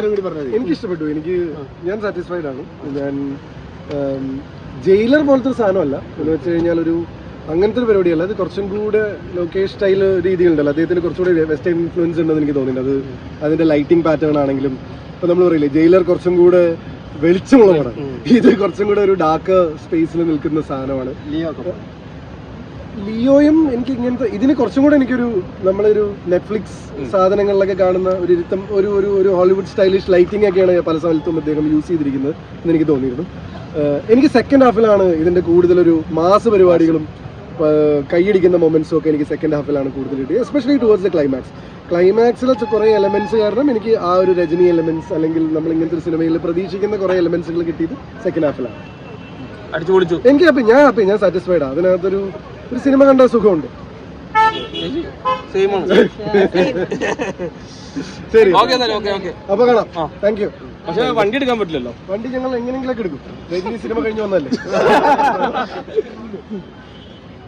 എനിക്ക് ഇഷ്ടപ്പെട്ടു എനിക്ക് ഞാൻ സാറ്റിസ്ഫൈഡ് ആണ്. ഞാൻ ജയിലർ പോലത്തെ ഒരു സാധനമല്ല. എന്ന് വെച്ച് കഴിഞ്ഞാൽ ഒരു അങ്ങനത്തെ ഒരു പരിപാടിയല്ല. അത് കുറച്ചും കൂടെ ലോക്കേഷ് സ്റ്റൈൽ രീതികളുണ്ടല്ലോ. അദ്ദേഹത്തിന് കുറച്ചുകൂടി വെസ്റ്റേൺ ഇൻഫ്ലുവൻസ് ഉണ്ടെന്ന് എനിക്ക് തോന്നുന്നുണ്ട്. അത് അതിന്റെ ലൈറ്റിംഗ് പാറ്റേൺ ആണെങ്കിലും. ഇപ്പൊ നമ്മൾ പറയില്ലേ ജയിലർ കുറച്ചും കൂടെ വെളിച്ചമുള്ള പടം ഇത് കുറച്ചും കൂടെ ഒരു ഡാർക്ക് സ്പേസിൽ നിൽക്കുന്ന സാധനമാണ്. ലിയോയും എനിക്ക് ഇങ്ങനത്തെ ഇതിന് കുറച്ചും കൂടെ എനിക്കൊരു നമ്മളൊരു നെറ്റ്ഫ്ലിക്സ് സാധനങ്ങളിലൊക്കെ കാണുന്ന ഒരു ഇരുത്തം ഒരു ഒരു ഒരു ഹോളിവുഡ് സ്റ്റൈലിഷ് ലൈറ്റിംഗ് ഒക്കെയാണ് പല സ്ഥലത്തും അദ്ദേഹം യൂസ് ചെയ്തിരിക്കുന്നത് എന്ന് എനിക്ക് തോന്നിയിരുന്നു. എനിക്ക് സെക്കൻഡ് ഹാഫിലാണ് ഇതിന്റെ കൂടുതലൊരു മാസ് പരിപാടികളും കൈയടിക്കുന്ന മൊമെന്റ്സും ഒക്കെ എനിക്ക് സെക്കൻഡ് ഹാഫിലാണ് കൂടുതൽ കിട്ടിയത് എസ്പെഷ്യലി ടുവേർഡ്സ് ദ ക്ലൈമാക്സ് ക്ലൈമാക്സിലെ കുറേ എലമെന്റ്സ് കാരണം എനിക്ക് ആ ഒരു രജനി എലമെന്റ്സ് അല്ലെങ്കിൽ നമ്മൾ ഇങ്ങനത്തെ ഒരു സിനിമയിൽ പ്രതീക്ഷിക്കുന്ന കുറേ എലമെന്റ്സുകൾ കിട്ടിയത് സെക്കൻഡ് ഹാഫിലാണ് എനിക്ക് അപ്പം ഞാൻ അപ്പം ഞാൻ സാറ്റിസ്ഫൈഡ് ആണ് അതിനകത്തൊരു ഒരു സിനിമ കണ്ട സുഖമുണ്ട്. ശരി. അപ്പൊ കാണാം. താങ്ക് യു പക്ഷെ വണ്ടി എടുക്കാൻ പറ്റില്ലല്ലോ. വണ്ടി ഞങ്ങൾ എങ്ങനെയെങ്കിലൊക്കെ എടുക്കും. സിനിമ കഴിഞ്ഞു വന്നല്ലേ